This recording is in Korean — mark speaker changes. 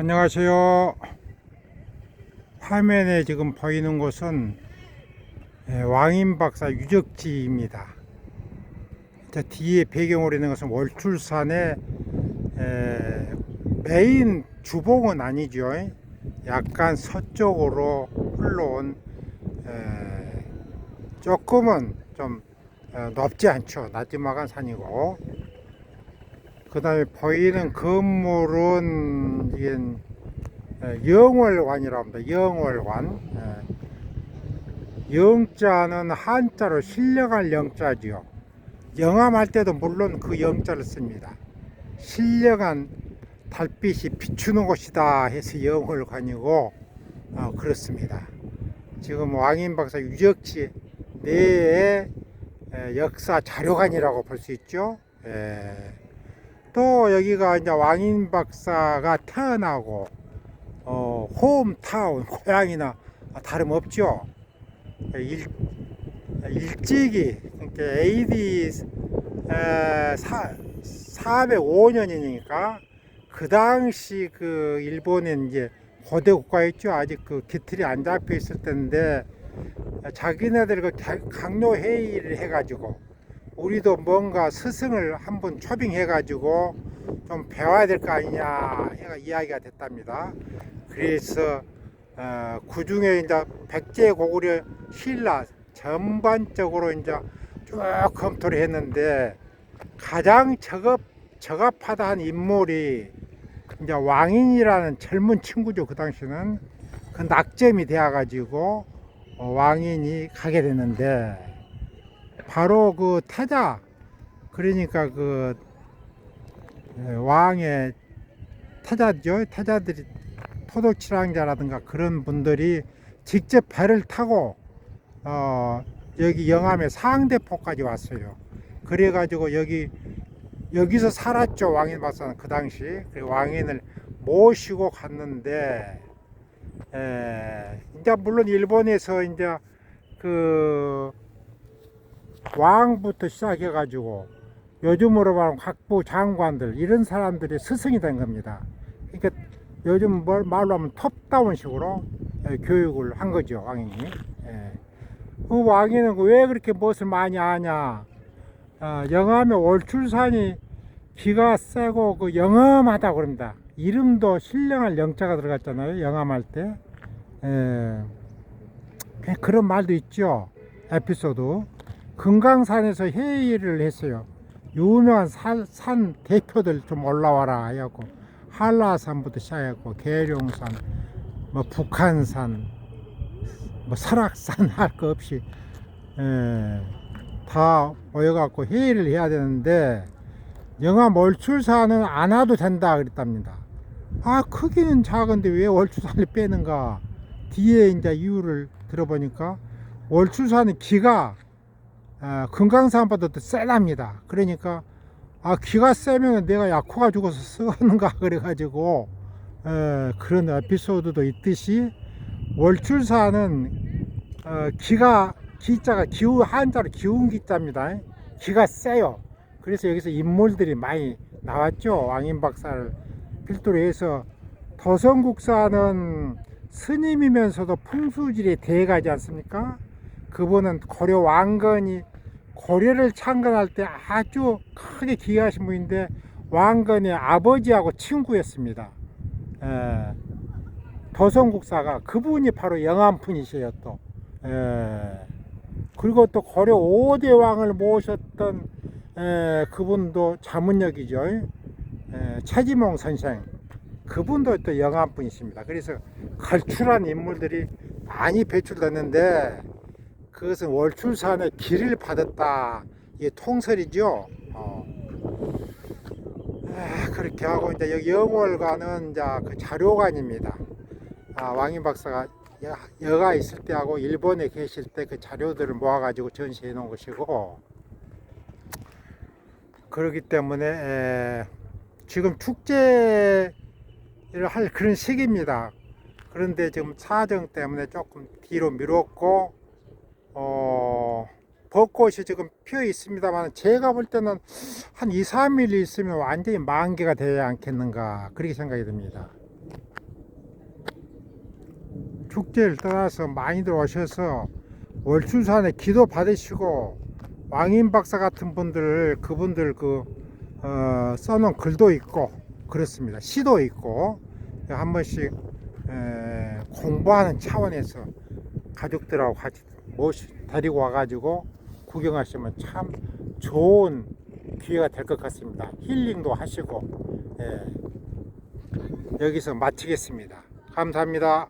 Speaker 1: 안녕하세요. 화면에 지금 보이는 곳은 예, 왕인박사 유적지입니다. 저 뒤에 배경으로 있는 것은 월출산의 에, 메인 주봉은 아니죠. 약간 서쪽으로 흘러온 에, 조금은 좀 어, 높지 않죠. 나지막한 산이고 그 다음에 보이는 건물은 에, 영월관이라고 합니다. 영월관. 에. 영자는 한자로 신령할 영자지요. 영암할 때도 물론 그 영자를 씁니다. 신령한 달빛이 비추는 곳이다 해서 영월관이고 어, 그렇습니다. 지금 왕인 박사 유적지 내에 에, 역사 자료관이라고 볼 수 있죠. 에. 또 여기가 이제 왕인 박사가 태어나고 어, 홈타운 고향이나 다름없죠. 일, 일찍이 그러니까 AD 에, 사, 405년이니까 그 당시 그 일본은 이제 고대 국가였죠. 아직 그 기틀이 안 잡혀 있을 때인데 자기네들 그 가- 강요 회의를 해가지고 우리도 뭔가 스승을 한번 초빙해 가지고 좀 배워야 될 거 아니냐 해가 이야기가 됐답니다. 그래서 어, 그 중에 이제 백제 고구려 신라 전반적으로 이제 쭉 검토를 했는데 가장 적합 적합하다 한 인물이 이제 왕인이라는 젊은 친구죠 그 당시는 그 낙점이 되어가지고 어, 왕인이 가게 됐는데 바로 그 태자 그러니까 그 에, 왕의 태자죠. 태자들이 토독칠왕자라든가 그런 분들이 직접 배를 타고 어 여기 영암의 상대포까지 왔어요. 그래가지고 여기 여기서 살았죠 왕인 박사는 그 당시. 그 왕인을 모시고 갔는데 에, 이제 물론 일본에서 이제 그 왕부터 시작해가지고 요즘으로 말하면 각부 장관들 이런 사람들이 스승이 된 겁니다. 그러니까 요즘 뭘 말로 하면 톱다운식으로 예, 교육을 한 거죠 왕이. 예. 그 왕이는 그왜 그렇게 무엇을 많이 아냐? 어, 영암의 월출산이 기가 세고 그 영험하다 그럽니다. 이름도 신령할 영자가 들어갔잖아요. 영암할 때. 예. 그런 말도 있죠. 에피소드. 금강산에서 회의를 했어요. 유명한 산, 산 대표들 좀 올라와라 해갖고 한라산부터 시작했고 계룡산, 뭐 북한산, 뭐 설악산 할 거 없이 에, 다 모여갖고 회의를 해야 되는데 영암 월출산은 안 와도 된다 그랬답니다. 아 크기는 작은데 왜 월출산을 빼는가? 뒤에 이제 이유를 들어보니까 월출산의 기가 아, 금강산보다 더 세답니다. 그러니까 아 기가 세면 내가 약호가 죽어서 쓰는가 그래가지고 에, 그런 에피소드도 있듯이 월출산은 어, 기가 기자가 기후 한자로 기운 기자입니다. 기가 세요. 그래서 여기서 인물들이 많이 나왔죠. 왕인 박사를 필두로 해서 도성국사는 스님이면서도 풍수질의 대가지 않습니까? 그분은 고려 왕건이 고려를 창건할 때 아주 크게 기여하신 분인데 왕건의 아버지하고 친구였습니다. 에, 도성국사가 그분이 바로 영암분이세요 또. 에, 그리고 또 고려 5대 왕을 모셨던 에, 그분도 자문역이죠. 에, 최지몽 선생. 그분도 또 영암 분이십니다. 그래서 걸출한 인물들이 많이 배출됐는데 그것은 월출산의 길을 받았다. 이게 통설이죠. 어. 아, 그렇게 하고 이제 여기 영월관은 이제 그 자료관입니다. 아, 왕인 박사가 여, 여가 있을 때하고 일본에 계실 때 그 자료들을 모아가지고 전시해 놓은 것이고 그렇기 때문에 에, 지금 축제를 할 그런 시기입니다. 그런데 지금 사정 때문에 조금 뒤로 미뤘고 어, 벚꽃이 지금 피어 있습니다만 제가 볼 때는 한 2, 3일 있으면 완전히 만개가 되지 않겠는가 그렇게 생각이 듭니다. 축제를 떠나서 많이들 오셔서 월출산에 기도 받으시고 왕인 박사 같은 분들 그분들 그 어, 써놓은 글도 있고 그렇습니다. 시도 있고 한 번씩 에, 공부하는 차원에서 가족들하고 같이 모시 데리고 와가지고 구경하시면 참 좋은 기회가 될 것 같습니다. 힐링도 하시고 예. 여기서 마치겠습니다. 감사합니다.